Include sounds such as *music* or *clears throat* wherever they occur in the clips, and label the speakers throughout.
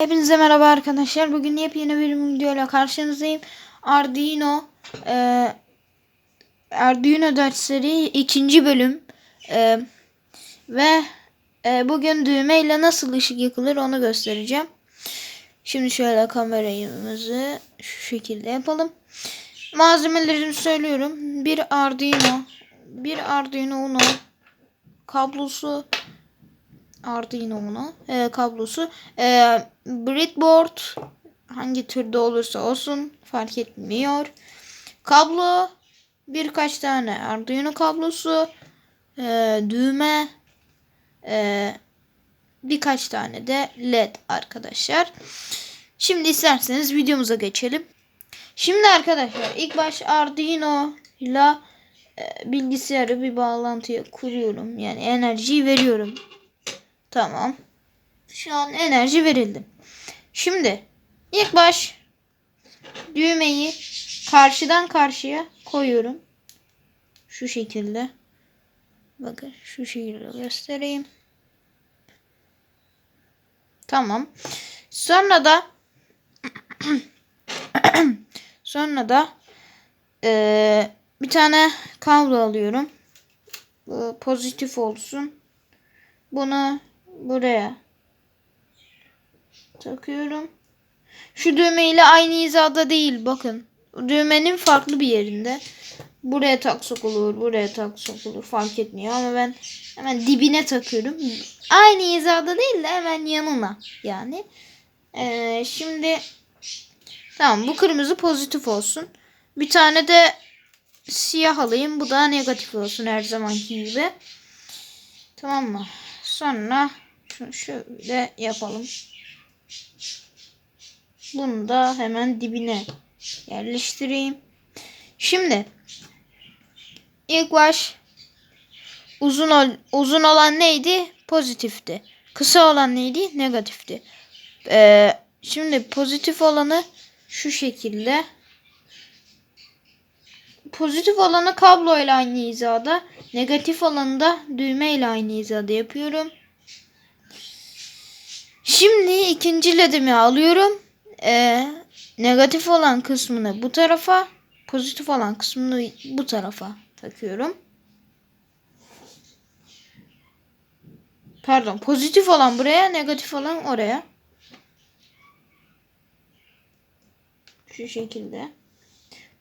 Speaker 1: Hepinize merhaba arkadaşlar. Bugün yepyeni bir videoyla karşınızdayım. Arduino e, Arduino dersleri ikinci bölüm E, ve e, bugün düğmeyle nasıl ışık yakılır onu göstereceğim. Şimdi şöyle kameramızı şu şekilde yapalım. Malzemelerini söylüyorum. Bir Arduino, bir Arduino Uno kablosu, Uno e, kablosu. E, breadboard hangi türde olursa olsun fark etmiyor. Kablo birkaç tane Arduino kablosu, e, düğme, e, birkaç tane de led arkadaşlar. Şimdi isterseniz videomuza geçelim. Şimdi arkadaşlar ilk baş Arduino ile e, bilgisayarı bir bağlantıya kuruyorum. Yani enerjiyi veriyorum. Tamam. Şu an enerji verildi. Şimdi ilk baş düğmeyi karşıdan karşıya koyuyorum. Şu şekilde. Bakın şu şekilde göstereyim. Tamam. Sonra da *clears throat* sonra da eee, bir tane kablo alıyorum. Bu pozitif olsun. Bunu buraya takıyorum. Şu düğme ile aynı hizada değil bakın. Düğmenin farklı bir yerinde. Buraya taksak olur, buraya taksak olur fark etmiyor ama ben hemen dibine takıyorum. Aynı hizada değil de hemen yanına yani. Ee, şimdi tamam bu kırmızı pozitif olsun. Bir tane de siyah alayım. Bu da negatif olsun her zamanki gibi. Tamam mı? Sonra şöyle yapalım. Bunu da hemen dibine yerleştireyim. Şimdi ilk baş uzun ol, uzun olan neydi? Pozitifti. Kısa olan neydi? Negatifti. Ee, şimdi pozitif olanı şu şekilde pozitif olanı kablo ile aynı hizada, negatif olanı da düğme ile aynı hizada yapıyorum. Şimdi ikinci ledimi alıyorum. Ee, negatif olan kısmını bu tarafa, pozitif olan kısmını bu tarafa takıyorum. Pardon, pozitif olan buraya, negatif olan oraya. Şu şekilde.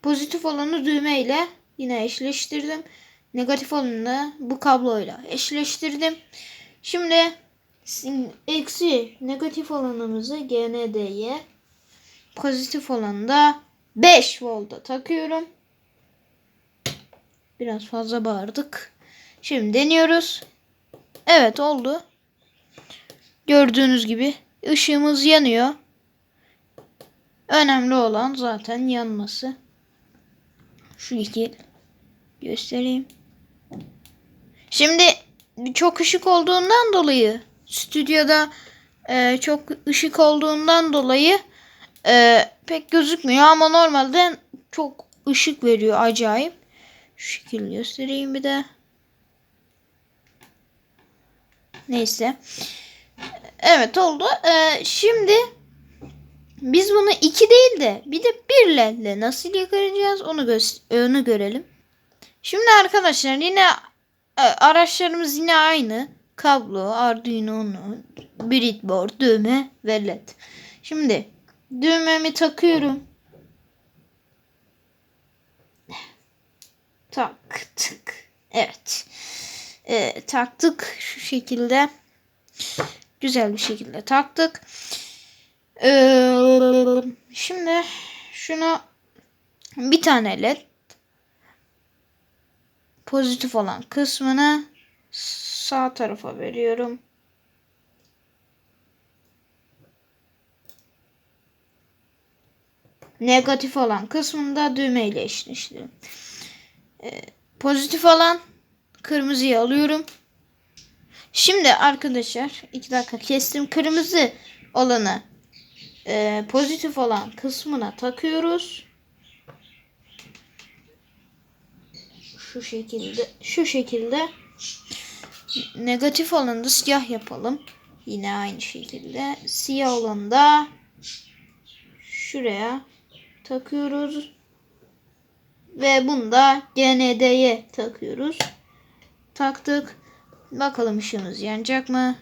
Speaker 1: Pozitif olanı düğme ile yine eşleştirdim. Negatif olanı bu kabloyla eşleştirdim. Şimdi eksi negatif olanımızı GND'ye pozitif olanı da 5 volta takıyorum. Biraz fazla bağırdık. Şimdi deniyoruz. Evet oldu. Gördüğünüz gibi ışığımız yanıyor. Önemli olan zaten yanması. Şu iki göstereyim. Şimdi çok ışık olduğundan dolayı stüdyoda e, çok ışık olduğundan dolayı e, pek gözükmüyor ama normalde çok ışık veriyor acayip. Şu şekilde göstereyim bir de. Neyse. Evet oldu. E, şimdi biz bunu iki değil de bir de bir ledle nasıl yakaracağız onu, onu görelim. Şimdi arkadaşlar yine e, araçlarımız yine aynı. Kablo, Arduino Uno, breadboard, düğme ve led. Şimdi düğmemi takıyorum. Taktık. Evet. E, taktık şu şekilde. Güzel bir şekilde taktık. Ee, şimdi şunu bir tane led pozitif olan kısmını sağ tarafa veriyorum. Negatif olan kısmında düğme ile eşleştirin. Ee, pozitif olan kırmızıyı alıyorum. Şimdi arkadaşlar iki dakika kestim. Kırmızı olanı e, pozitif olan kısmına takıyoruz. Şu şekilde şu şekilde negatif olanı siyah yapalım. Yine aynı şekilde. Siyah olanı da şuraya takıyoruz. Ve bunu da GND'ye takıyoruz. Taktık. Bakalım ışığımız yanacak mı?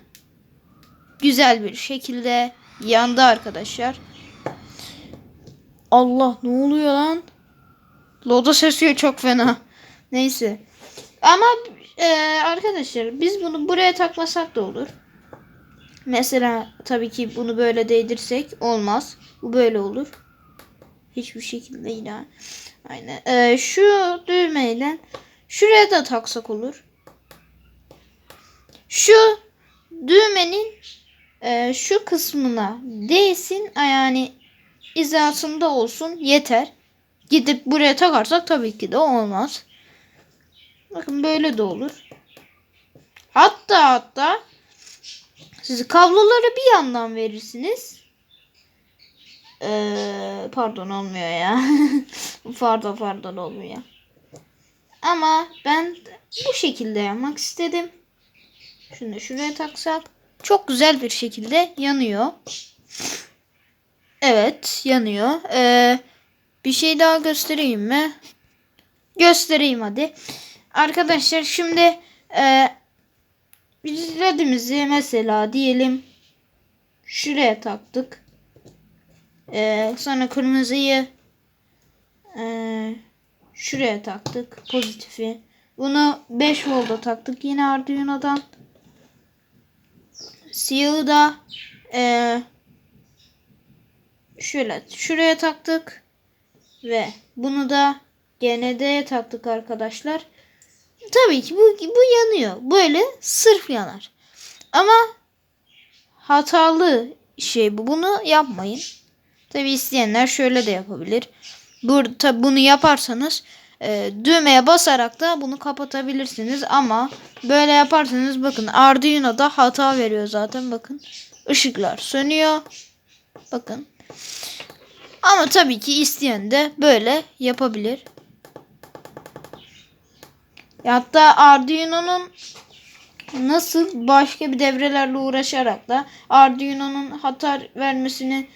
Speaker 1: Güzel bir şekilde yandı arkadaşlar. Allah ne oluyor lan? Loda sesi çok fena. Neyse. Ama e, arkadaşlar biz bunu buraya takmasak da olur. Mesela tabii ki bunu böyle değdirsek olmaz. Bu böyle olur. Hiçbir şekilde yine. Aynen. E, şu düğmeyle şuraya da taksak olur. Şu düğmenin e, şu kısmına değsin yani hizasında olsun yeter. Gidip buraya takarsak tabii ki de olmaz. Bakın böyle de olur. Hatta hatta siz kabloları bir yandan verirsiniz. Ee, pardon olmuyor ya. *laughs* pardon pardon olmuyor. Ama ben bu şekilde yapmak istedim. Şunu şuraya taksak. Çok güzel bir şekilde yanıyor. Evet yanıyor. Ee, bir şey daha göstereyim mi? Göstereyim hadi. Arkadaşlar şimdi e, biz ledimizi mesela diyelim şuraya taktık. E, sonra kırmızıyı e, şuraya taktık. Pozitifi. Bunu 5 volta taktık yine Arduino'dan. Siyahı da e, şöyle şuraya taktık. Ve bunu da GND'ye taktık arkadaşlar. Tabii ki bu, bu yanıyor. Böyle sırf yanar. Ama hatalı şey bu. Bunu yapmayın. Tabii isteyenler şöyle de yapabilir. Burada bunu yaparsanız e, düğmeye basarak da bunu kapatabilirsiniz. Ama böyle yaparsanız bakın Arduino'da hata veriyor zaten. Bakın ışıklar sönüyor. Bakın. Ama tabii ki isteyen de böyle yapabilir. Hatta Arduino'nun nasıl başka bir devrelerle uğraşarak da Arduino'nun hata vermesini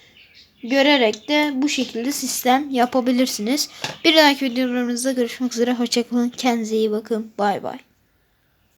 Speaker 1: görerek de bu şekilde sistem yapabilirsiniz. Bir dahaki videolarımızda görüşmek üzere. Hoşçakalın. Kendinize iyi bakın. Bay bay.